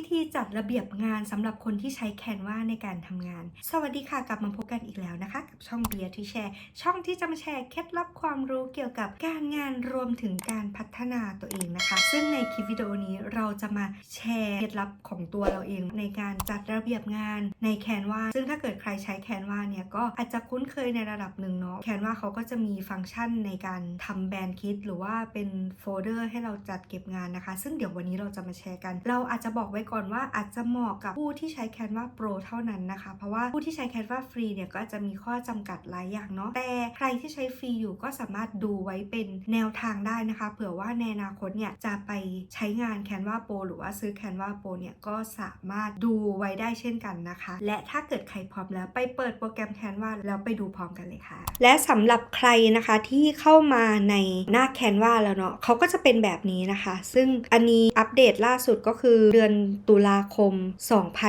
วิธีจัดระเบียบงานสำหรับคนที่ใช้แคนวาในการทำงาน สวัสดีค่ะ กลับมาพบกันอีกแล้วนะคะ กับช่องเบียร์ที่แชร์ ช่องที่จะมาแชร์เคล็ดลับความรู้เกี่ยวกับการงานรวมถึงการพัฒนาตัวเองนะคะ ซึ่งในคลิปวิดีโอนี้เราจะมาแชร์เคล็ดลับของตัวเราเอง ในการจัดระเบียบงานในแคนวาซึ่งถ้าเกิดใครใช้แคนวาเนี่ยก็อาจจะคุ้นเคยในระดับหนึ่งเนาะแคนวาเขาก็จะมีฟังก์ชันในการทำแบนด์คิดหรือว่าเป็นโฟลเดอร์ให้เราจัดเก็บงานนะคะ ซึ่งเดี๋ยววันนี้เราจะมาแชร์กัน เราอาจจะบอกไว้ก่อนว่าอาจจะเหมาะกับผู้ที่ใช้ Canva Pro เท่านั้นนะคะ เพราะว่าผู้ที่ใช้ Canva ฟรีเนี่ยก็อาจจะมีข้อจำกัดหลายอย่างเนาะแต่ใครที่ใช้ฟรีอยู่ก็สามารถดูไว้เป็นแนวทางได้นะคะ เผื่อว่าในอนาคตเนี่ยจะไปใช้งาน Canva Pro หรือว่าซื้อ Canva Pro เนี่ยก็สามารถดูไว้ได้เช่นกันนะคะ และถ้าเกิดใครพร้อมแล้วไปเปิดโปรแกรม Canva แล้วไปดูพร้อมกันเลยค่ะ และสำหรับใครนะคะที่เข้ามาในหน้า Canva แล้วเนาะเขาก็จะเป็นแบบนี้นะคะ ซึ่งอันนี้อัปเดตล่าสุดก็คือเดือนตุลาคม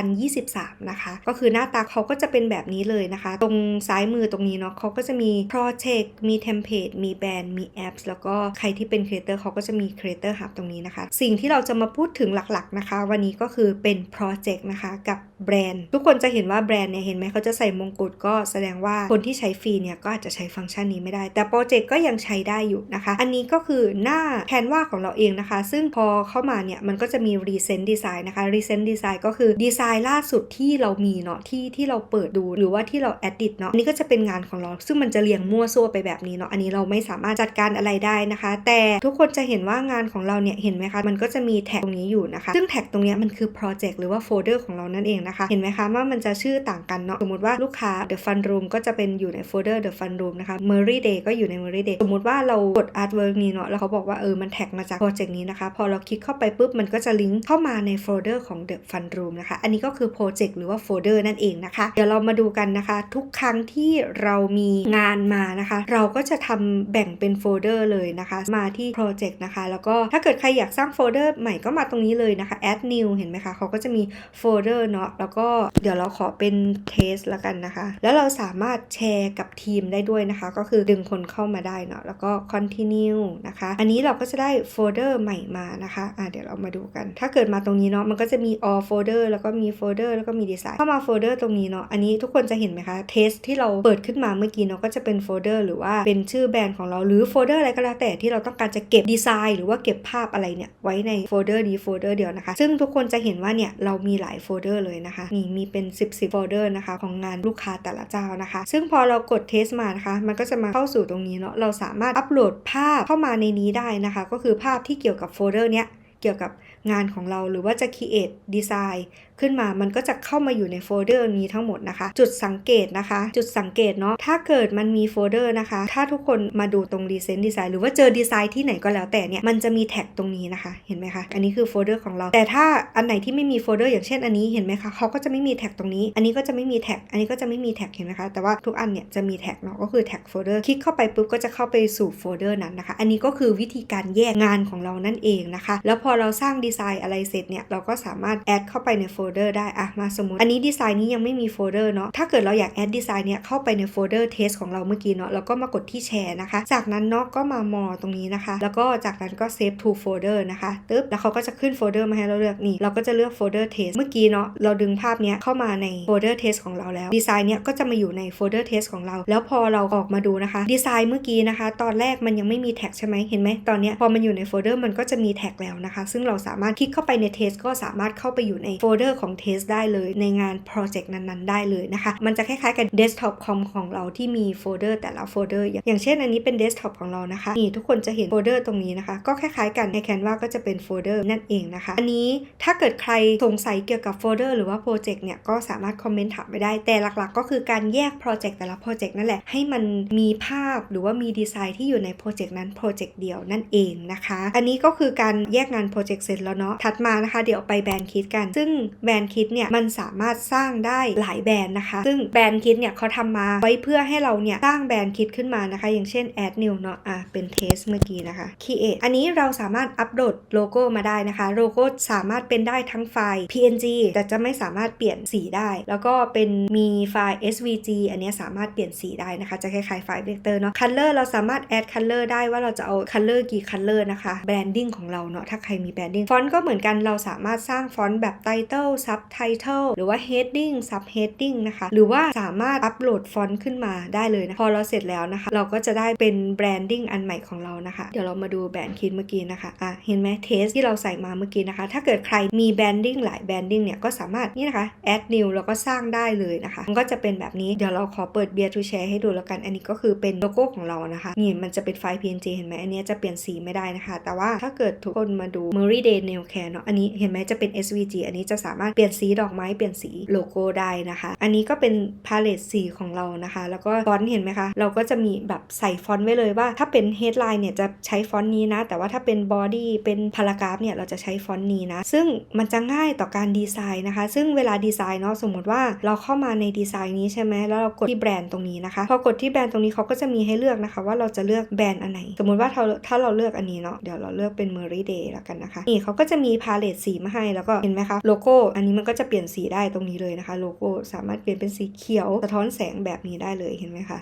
2023 นะคะ ก็คือหน้าตาเขาก็จะเป็นแบบนี้เลยนะคะ ตรงซ้ายมือตรงนี้เนาะเขาก็จะมี project มี template มีแบรนด์ มี apps แล้วก็ใครที่เป็น creator เขาก็จะมี creator hub ตรงนี้นะคะ สิ่งที่เราจะมาพูดถึงหลักๆนะคะ วันนี้ก็คือเป็น project นะคะกับแบรนด์ ทุกคนจะเห็นว่าแบรนด์เนี่ยเห็นไหมเขาจะใส่มงกุฎก็แสดงว่าคนที่ใช้ฟรีเนี่ยก็อาจจะใช้ฟังก์ชันนี้ไม่ได้ แต่โปรเจกต์ก็ยังใช้ได้อยู่นะคะ อันนี้ก็คือหน้าแคนวาของเราเองนะคะ ซึ่งพอเข้ามาเนี่ยมันก็จะมี recent design นะคะ recent design ก็คือดีไซน์ล่าสุดที่เรามีเนาะที่ที่เราเปิดดูหรือว่าที่เรา edit เนาะอันนี้ก็จะเป็นงานของเรา ซึ่งมันจะเรียงมั่วซั่วไปแบบนี้เนาะอันนี้เราไม่สามารถจัดการอะไรได้นะคะ แต่ทุกคนจะเห็นว่างานของเราเนี่ยเห็นไหมคะ มันก็จะมีแท็กตรงนี้อยู่นะคะ ซึ่งแท็กตรงนี้มันคือ project หรือว่าโฟลเดอร์ของเรานั่นเองนะคะ เห็นไหมคะว่ามันจะชื่อต่างกันเนาะสมมติว่าลูกค้า The Fun Room ก็จะเป็นอยู่ในโฟลเดอร์ The Fun Room นะคะ Merry Day ก็อยู่ใน Merry Day สมมติว่าเรากด artwork นี้เนาะแล้วเขาบอกว่าเออมันแท็กมาจากโปรเจกต์นี้นะคะ พอเราคลิกเข้าไปปุ๊บมันก็จะลิงก์เข้ามาในโฟลเดอร์ของ The Fun Room นะคะ อันนี้ก็คือโปรเจกต์หรือว่าโฟลเดอร์นั่นเองนะคะ เดี๋ยวเรามาดูกันนะคะ ทุกครั้งที่เรามีงานมานะคะ เราก็จะทำแบ่งเป็นโฟลเดอร์เลยนะคะ มาที่โปรเจกต์นะคะ แล้วก็ถ้าเกิดใครอยากสร้างโฟลเดอร์ใหม่ก็มาตรงนี้เลยนะคะ add new เห็นไหมคะเขาก็จะมีโฟลเดอร์เนาะแล้วก็เดี๋ยวเราขอเป็นเทสละกันนะคะ แล้วเราสามารถแชร์กับทีมได้ด้วยนะคะ ก็คือดึงคนเข้ามาได้เนาะแล้วก็ continue นะคะ อันนี้เราก็จะได้โฟลเดอร์ใหม่มานะคะอะเดี๋ยวเรามาดูกัน ถ้าเกิดมาตรงนี้เนาะมันก็จะมี all folder แล้วก็มีโฟลเดอร์แล้วก็มีดีไซน์เข้ามาโฟลเดอร์ตรงนี้เนาะ อันนี้ทุกคนจะเห็นไหมคะเทสที่เราเปิดขึ้นมาเมื่อกี้เนาะก็จะเป็นโฟลเดอร์หรือว่าเป็นชื่อแบรนด์ของเราหรือโฟลเดอร์อะไรก็แล้วแต่ที่เราต้องการจะเก็บดีไซน์หรือว่าเก็บภาพอะไรเนี่ยไว้ในโฟลเดอร์นี้โฟลเดอร์เดียวนะคะ ซึ่งทุกคนจะเห็นว่าเนี่ยเรามีหลายโฟลเดอร์เลยนะคะนี่มีเป็น 10 10โฟลเดอร์นะคะของงานลูกค้าแต่ละเจ้านะคะ ซึ่งพอเรากดเทสมานะคะ มันก็จะมาเข้าสู่ตรงนี้เนาะเราสามารถอัปโหลดภาพเข้ามาในนี้ได้นะคะ ก็คือภาพที่เกี่ยวกับโฟลเดอร์เนี้ยเกี่ยวกับ งานของเราหรือว่าจะ create design ขึ้นมา มันก็จะเข้ามาอยู่ในโฟลเดอร์นี้ทั้งหมดนะคะ จุดสังเกตนะคะ จุดสังเกตเนาะถ้าเกิดมันมีโฟลเดอร์นะคะ ถ้าทุกคนมาดูตรง Recent Design หรือว่าเจอดีไซน์ที่ไหนก็แล้วแต่เนี่ยมันจะมีแท็กตรงนี้นะคะเห็นไหมคะอันนี้คือโฟลเดอร์ของเรา แต่ถ้าอันไหนที่ไม่มีโฟลเดอร์อย่างเช่นอันนี้เห็นไหมคะเขาก็จะไม่มีแท็กตรงนี้ อันนี้ก็จะไม่มีแท็กอันนี้ก็จะไม่มีแท็กเห็นไหมคะแต่ว่าทุกอันเนี่ยจะมีแท็กเนาะก็คือแท็กโฟลเดอร์คลิกเข้าไปปุ๊บก็จะเข้าไปสู่โฟลเดอร์นั้นนะคะ อันนี้ก็คือวิธีการแยกงานของเรานั่นเองนะคะ แล้วพอเราสร้างดีไซน์อะไรเสร็จเนี่ยเราก็สามารถแอดเข้าไปในโฟลเดอร์ได้อะมาสมมติ อันนี้ดีไซน์นี้ยังไม่มีโฟลเดอร์เนาะถ้าเกิดเราอยากแอดดีไซน์เนี่ยเข้าไปในโฟลเดอร์เทสของเราเมื่อกี้เนาะแล้วก็มากดที่แชร์นะคะ จากนั้นเนาะก็มามอตรงนี้นะคะ แล้วก็จากนั้นก็ save to folder นะคะตึ๊บแล้วเขาก็จะขึ้นโฟลเดอร์มาให้เราเลือกนี่เราก็จะเลือกโฟลเดอร์เทสเมื่อกี้เนาะเราดึงภาพเนี้ยเข้ามาในโฟลเดอร์เทสของเราแล้วดีไซน์เนี้ยก็จะมาอยู่ในโฟลเดอร์เทสของเรา แล้วพอเราออกมาดูนะคะดีไซน์เมื่อกี้นะคะ ตอนแรกมันยังไม่มีแท็กใช่ไหมเห็นไหมตอนเนี้ยพอมันอยู่ในโฟลเดอร์มันก็จะมีแท็กแล้วนะคะ ซึ่งเราสามารถคลิกเข้าไปในเทสก็สามารถเข้าไปอยู่ในโฟลเดอร์ของเทสได้เลย ในงานโปรเจกต์นั้นๆ ได้เลยนะคะ มันจะคล้ายๆกับเดสก์ท็อปคอมของเราที่มีโฟลเดอร์แต่ละโฟลเดอร์อย่างเช่นอันนี้เป็นเดสก์ท็อปของเรานะคะนี่ทุกคนจะเห็นโฟลเดอร์ตรงนี้นะคะ ก็คล้ายๆกันในแคนวาก็จะเป็นโฟลเดอร์นั่นเองนะคะ อันนี้ถ้าเกิดใครสงสัยเกี่ยวกับโฟลเดอร์หรือว่าโปรเจกต์เนี่ยก็สามารถคอมเมนต์ถามไปได้แต่หลักๆ ก็คือการแยกโปรเจกต์แต่ละโปรเจกต์นั่นแหละให้มันมีภาพหรือว่ามีดีไซน์ที่อยู่ในโปรเจกต์นั้นโปรเจกต์เดียวนั่นเองนะคะ อันนี้ก็คือการแยกงานโปรเจกต์เสร็จแล้วเนาะถัดมานะคะ เดี๋ยวไปแบรนด์คิดกัน ซึ่งแบรนด์คิดเนี่ยมันสามารถสร้างได้หลายแบรนด์นะคะ ซึ่งแบรนด์คิดเนี่ยเขาทำมาไว้เพื่อให้เราเนี่ยสร้างแบรนด์คิดขึ้นมานะคะ อย่างเช่น add new เนาะอะเป็นเทสเมื่อกี้นะคะ create อันนี้เราสามารถอัปโหลดโลโก้มาได้นะคะโลโก้สามารถเป็นได้ทั้งไฟล์ png แต่จะไม่สามารถเปลี่ยนสีได้ แล้วก็เป็นมีไฟล์ svg อันนี้สามารถเปลี่ยนสีได้นะคะ จะคล้ายๆไฟล์เวกเตอร์เนาะ color เราสามารถ add color ได้ว่าเราจะเอา color กี่ color นะคะ branding ของเราเนาะถ้าใครมี branding ฟอนต์ก็เหมือนกันเราสามารถสร้างฟอนต์แบบ title subtitle หรือว่า heading subheading นะคะ หรือว่าสามารถอัปโหลดฟอนต์ขึ้นมาได้เลยนะพอเราเสร็จแล้วนะคะ เราก็จะได้เป็น branding อันใหม่ของเรานะคะ เดี๋ยวเรามาดูแบรนด์คิดเมื่อกี้นะคะอะเห็นไหมเทสที่เราใส่มาเมื่อกี้นะคะ ถ้าเกิดใครมี branding หลาย branding เนี่ยก็สามารถนี่นะคะ add new แล้วก็สร้างได้เลยนะคะ มันก็จะเป็นแบบนี้เดี๋ยวเราขอเปิด beer to share ให้ดูแล้วกัน อันนี้ก็คือเป็นโลโก้ของเรานะคะนี่มันจะเป็นไฟล์ png เห็นไหมอันนี้จะเปลี่ยนสีไม่ได้นะคะ แต่ว่าถ้าเกิดทุกคนมาดู Murray Day Nail Care เนาะอันนี้เห็นไหมจะเป็น svg อันนี้จะสามารถเปลี่ยนสีดอกไม้เปลี่ยนสีโลโก้ได้นะคะ อันนี้ก็เป็นพาเลตสีของเรานะคะ แล้วก็ฟอนต์เห็นไหมคะ เราก็จะมีแบบใส่ฟอนต์ไว้เลยว่า ถ้าเป็น headline เนี่ยจะใช้ฟอนต์นี้นะ แต่ว่าถ้าเป็น body เป็นพารากราฟเนี่ยเราจะใช้ฟอนต์นี้นะ ซึ่งมันจะง่ายต่อการดีไซน์นะคะ ซึ่งเวลาดีไซน์เนาะสมมติว่าเราเข้ามาในดีไซน์นี้ใช่ไหมแล้วเรากดที่แบรนด์ตรงนี้นะคะ พอกดที่แบรนด์ตรงนี้เขาก็จะมีให้เลือกนะคะ ว่าเราจะเลือกแบรนด์อันไหน สมมติว่าถ้าถ้าเราเลือกอันนี้เนาะเดี๋ยวเราเลือกเป็น Murray Day แล้วกันนะคะนี่เขาก็จะมีพาเลตสีมาให้แล้วก็เห็นไหมคะโลโก้อันนี้มันก็จะเปลี่ยนสีได้ตรงนี้เลยนะคะ โลโก้สามารถเปลี่ยนเป็นสีเขียว สะท้อนแสงแบบนี้ได้เลยเห็นไหมคะ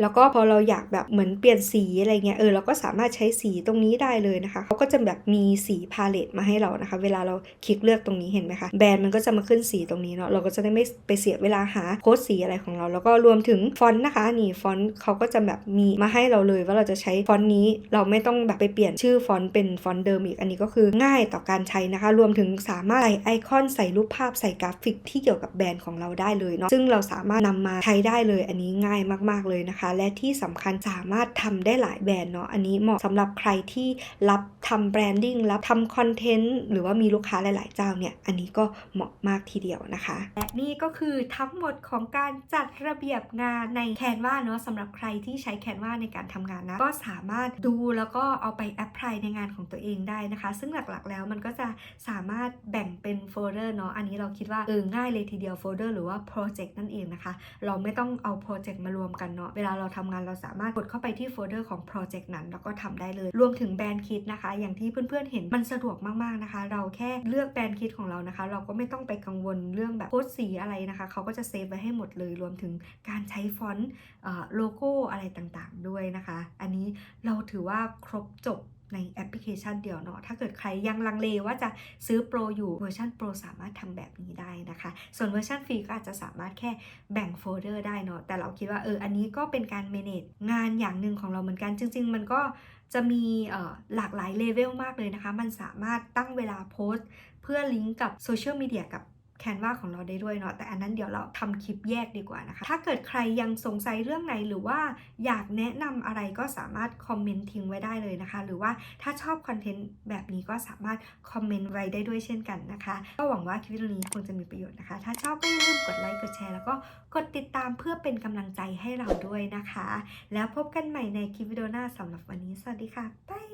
แล้วก็พอเราอยากแบบเหมือนเปลี่ยนสีอะไรเงี้ยเออเราก็สามารถใช้สีตรงนี้ได้เลยนะคะเขาก็จะแบบมีสีพาเลตมาให้เรานะคะ เวลาเราคลิกเลือกตรงนี้เห็นไหมคะแบรนด์มันก็จะมาขึ้นสีตรงนี้เนาะเราก็จะได้ไม่ไปเสียเวลาหาโค้ดสีอะไรของเรา แล้วก็รวมถึงฟอนต์นะคะนี่ฟอนต์เขาก็จะแบบมีมาให้เราเลยว่าเราจะใช้ฟอนต์นี้เราไม่ต้องแบบไปเปลี่ยนชื่อฟอนต์เป็นฟอนต์เดิมอีกอันนี้ก็คือง่ายต่อการใช้นะคะ รวมถึงสามารถใส่ไอคอนใส่รูปภาพใส่กราฟิกที่เกี่ยวกับแบรนด์ของเราได้เลยเนาะซึ่งเราสามารถนำมาใช้ได้เลยอันนี้ง่ายมาก ๆเลยนะคะและที่สำคัญสามารถทำได้หลายแบรนด์เนาะอันนี้เหมาะสำหรับใครที่รับทำแบรนดิ้งรับทำคอนเทนต์หรือว่ามีลูกค้าหลาย ๆ เจ้าเนี่ยอันนี้ก็เหมาะมากทีเดียวนะคะ และนี่ก็คือทั้งหมดของการจัดระเบียบงานในแคนวาเนาะสำหรับใครที่ใช้แคนวาในการทำงานนะก็สามารถดูแล้วก็เอาไปแอพพลายในงานของตัวเองได้นะคะ ซึ่งหลัก ๆ แล้วมันก็จะสามารถแบ่งเป็นโฟลเดอร์เนาะอันนี้เราคิดว่าเออง่ายเลยทีเดียวโฟลเดอร์หรือว่าโปรเจกต์นั่นเองนะคะ เราไม่ต้องเอาโปรเจกต์มารวมกันเนาะเวลาเราทำงานเราสามารถกดเข้าไปที่โฟลเดอร์ของโปรเจกต์นั้น แล้วก็ทำได้เลย รวมถึงแบรนด์คิดนะคะ อย่างที่เพื่อนๆเห็นมันสะดวกมากๆนะคะ เราแค่เลือกแบรนด์คิดของเรานะคะ เราก็ไม่ต้องไปกังวลเรื่องแบบโค้ดสีอะไรนะคะเขาก็จะเซฟไว้ให้หมดเลย รวมถึงการใช้ฟอนต์โลโก้อะไรต่างๆ ด้วยนะคะ อันนี้เราถือว่าครบจบ ในแอปพลิเคชันเดียวเนาะ ถ้าเกิดใครยังลังเลว่าจะซื้อโปรอยู่เวอร์ชันโปรสามารถทำแบบนี้ได้นะคะ ส่วนเวอร์ชันฟรีก็อาจจะสามารถแค่แบ่งโฟลเดอร์ได้เนาะ แต่เราคิดว่าเออ อันนี้ก็เป็นการ manage งานอย่างหนึ่งของเราเหมือนกัน จริง ๆ มันก็จะมีหลากหลายเลเวลมากเลยนะคะ มันสามารถตั้งเวลาโพสต์ เพื่อลิงก์กับโซเชียลมีเดียกับ แคนวาของเราได้ด้วยเนาะแต่อันนั้นเดี๋ยวเราทำคลิปแยกดีกว่านะคะ ถ้าเกิดใครยังสงสัยเรื่องไหนหรือว่าอยากแนะนำอะไรก็สามารถคอมเมนต์ทิ้งไว้ได้เลยนะคะ หรือว่าถ้าชอบคอนเทนต์แบบนี้ก็สามารถคอมเมนต์ไว้ได้ด้วยเช่นกันนะคะ ก็หวังว่าคลิปวิดีโอนี้คงจะมีประโยชน์นะคะ ถ้าชอบก็อย่าลืมกดไลค์กดแชร์แล้วก็กดติดตามเพื่อเป็นกำลังใจให้เราด้วยนะคะ แล้วพบกันใหม่ในคลิปวิดีโอหน้าสำหรับวันนี้สวัสดีค่ะบ๊าย